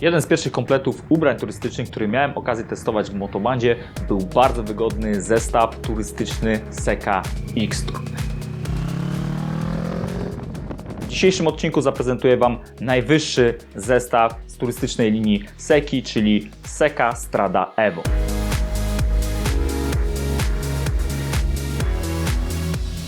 Jeden z pierwszych kompletów ubrań turystycznych, który miałem okazję testować w Motobandzie, był bardzo wygodny zestaw turystyczny Seka X-Tour. W dzisiejszym odcinku zaprezentuję Wam najwyższy zestaw z turystycznej linii Seki, czyli Seka Strada Evo.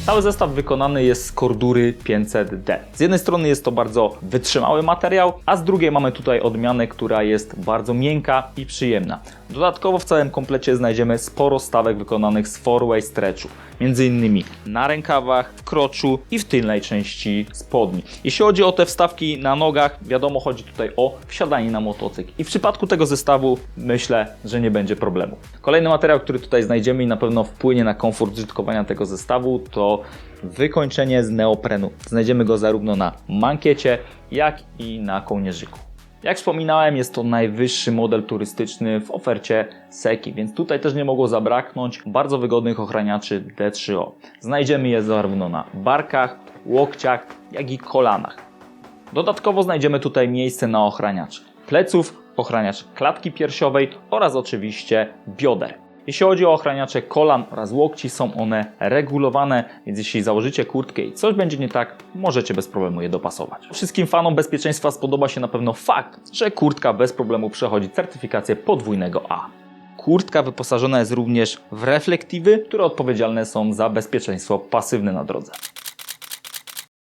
Cały zestaw wykonany jest z kordury 500D. Z jednej strony jest to bardzo wytrzymały materiał, a z drugiej mamy tutaj odmianę, która jest bardzo miękka i przyjemna. Dodatkowo w całym komplecie znajdziemy sporo stawek wykonanych z four-way stretchu, między innymi na rękawach, w kroczu i w tylnej części spodni. Jeśli chodzi o te wstawki na nogach, wiadomo chodzi tutaj o wsiadanie na motocykl i w przypadku tego zestawu myślę, że nie będzie problemu. Kolejny materiał, który tutaj znajdziemy i na pewno wpłynie na komfort użytkowania tego zestawu to wykończenie z neoprenu. Znajdziemy go zarówno na mankiecie, jak i na kołnierzyku. Jak wspominałem, jest to najwyższy model turystyczny w ofercie Seki, więc tutaj też nie mogło zabraknąć bardzo wygodnych ochraniaczy D3O. Znajdziemy je zarówno na barkach, łokciach, jak i kolanach. Dodatkowo znajdziemy tutaj miejsce na ochraniacz pleców, ochraniacz klatki piersiowej oraz oczywiście bioder. Jeśli chodzi o ochraniacze kolan oraz łokci, są one regulowane, więc jeśli założycie kurtkę i coś będzie nie tak, możecie bez problemu je dopasować. Wszystkim fanom bezpieczeństwa spodoba się na pewno fakt, że kurtka bez problemu przechodzi certyfikację podwójnego A. Kurtka wyposażona jest również w reflektywy, które odpowiedzialne są za bezpieczeństwo pasywne na drodze.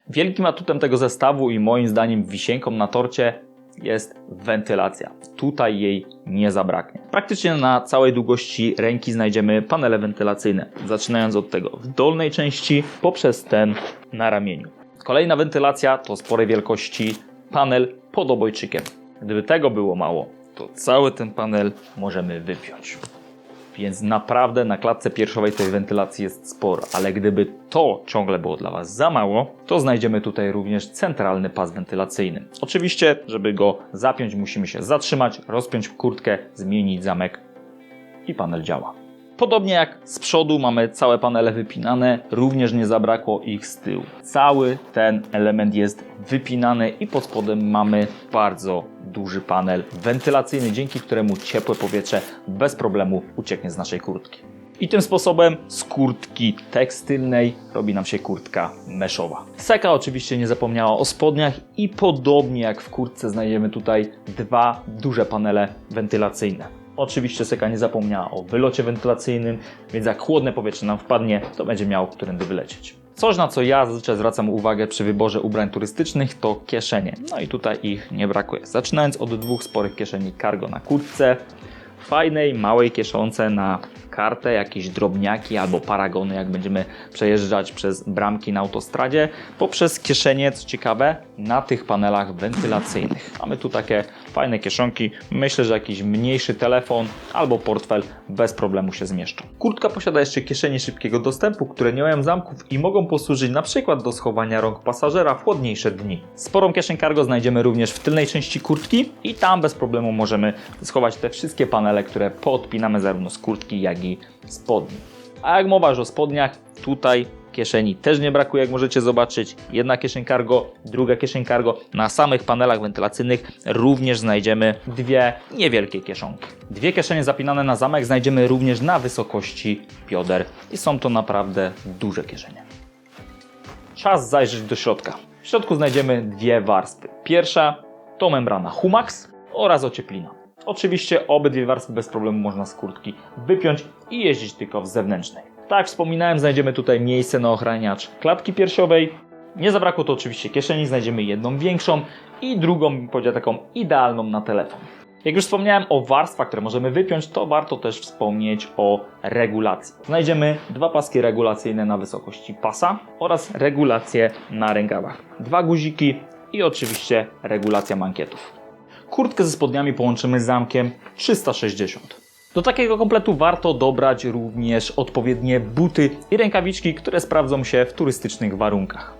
Wielkim atutem tego zestawu i moim zdaniem wisienką na torcie jest wentylacja. Tutaj jej nie zabraknie. Praktycznie na całej długości ręki znajdziemy panele wentylacyjne, zaczynając od tego w dolnej części poprzez ten na ramieniu. Kolejna wentylacja to sporej wielkości panel pod obojczykiem. Gdyby tego było mało, to cały ten panel możemy wypiąć. Więc naprawdę na klatce piersiowej tej wentylacji jest sporo, ale gdyby to ciągle było dla Was za mało, to znajdziemy tutaj również centralny pas wentylacyjny. Oczywiście, żeby go zapiąć, musimy się zatrzymać, rozpiąć kurtkę, zmienić zamek i panel działa. Podobnie jak z przodu mamy całe panele wypinane, również nie zabrakło ich z tyłu. Cały ten element jest wypinany i pod spodem mamy bardzo duży panel wentylacyjny, dzięki któremu ciepłe powietrze bez problemu ucieknie z naszej kurtki. I tym sposobem z kurtki tekstylnej robi nam się kurtka meszowa. Seka oczywiście nie zapomniała o spodniach i podobnie jak w kurtce znajdziemy tutaj dwa duże panele wentylacyjne. Oczywiście Seka nie zapomniała o wylocie wentylacyjnym, więc jak chłodne powietrze nam wpadnie, to będzie miało którędy wylecieć. Coś, na co ja zazwyczaj zwracam uwagę przy wyborze ubrań turystycznych, to kieszenie. No i tutaj ich nie brakuje. Zaczynając od dwóch sporych kieszeni cargo na kurtce, fajnej, małej kieszonce na kartę, jakieś drobniaki albo paragony, jak będziemy przejeżdżać przez bramki na autostradzie, poprzez kieszenie, co ciekawe, na tych panelach wentylacyjnych. Mamy tu takie fajne kieszonki. Myślę, że jakiś mniejszy telefon albo portfel bez problemu się zmieszczą. Kurtka posiada jeszcze kieszenie szybkiego dostępu, które nie mają zamków i mogą posłużyć na przykład do schowania rąk pasażera w chłodniejsze dni. Sporą kieszeń cargo znajdziemy również w tylnej części kurtki i tam bez problemu możemy schować te wszystkie panele, które podpinamy zarówno z kurtki, jak i spodni. A jak mowa już o spodniach, tutaj kieszeni też nie brakuje, jak możecie zobaczyć. Jedna kieszeń cargo, druga kieszeń cargo. Na samych panelach wentylacyjnych również znajdziemy dwie niewielkie kieszonki. Dwie kieszenie zapinane na zamek znajdziemy również na wysokości bioder i są to naprawdę duże kieszenie. Czas zajrzeć do środka. W środku znajdziemy dwie warstwy. Pierwsza to membrana Humax oraz ocieplina. Oczywiście obydwie warstwy bez problemu można z kurtki wypiąć i jeździć tylko w zewnętrznej. Tak wspominałem, znajdziemy tutaj miejsce na ochraniacz klatki piersiowej. Nie zabrakło to oczywiście kieszeni, znajdziemy jedną większą i drugą, powiedział, taką idealną na telefon. Jak już wspomniałem o warstwach, które możemy wypiąć, to warto też wspomnieć o regulacji. Znajdziemy dwa paski regulacyjne na wysokości pasa oraz regulacje na rękawach. Dwa guziki i oczywiście regulacja mankietów. Kurtkę ze spodniami połączymy z zamkiem 360. Do takiego kompletu warto dobrać również odpowiednie buty i rękawiczki, które sprawdzą się w turystycznych warunkach.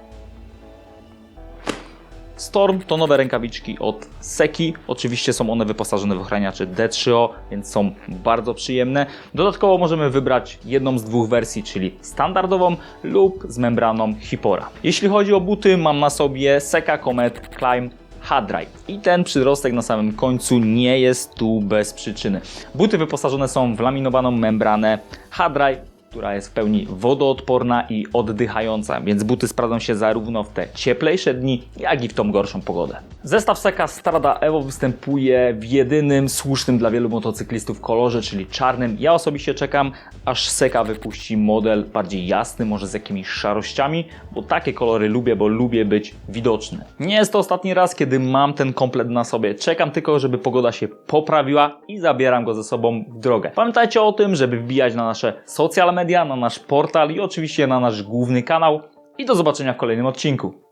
Storm to nowe rękawiczki od Seki. Oczywiście są one wyposażone w ochraniacze D3O, więc są bardzo przyjemne. Dodatkowo możemy wybrać jedną z dwóch wersji, czyli standardową lub z membraną Hipora. Jeśli chodzi o buty, mam na sobie Seka Comet Climb Hadrai. I ten przyrostek na samym końcu nie jest tu bez przyczyny. Buty wyposażone są w laminowaną membranę Hadrai, która jest w pełni wodoodporna i oddychająca, więc buty sprawdzą się zarówno w te cieplejsze dni, jak i w tą gorszą pogodę. Zestaw Seka Strada Evo występuje w jedynym słusznym dla wielu motocyklistów kolorze, czyli czarnym. Ja osobiście czekam, aż Seka wypuści model bardziej jasny, może z jakimiś szarościami, bo takie kolory lubię, bo lubię być widoczny. Nie jest to ostatni raz, kiedy mam ten komplet na sobie. Czekam tylko, żeby pogoda się poprawiła i zabieram go ze sobą w drogę. Pamiętajcie o tym, żeby wbijać na nasze social media, na nasz portal i oczywiście na nasz główny kanał. I do zobaczenia w kolejnym odcinku.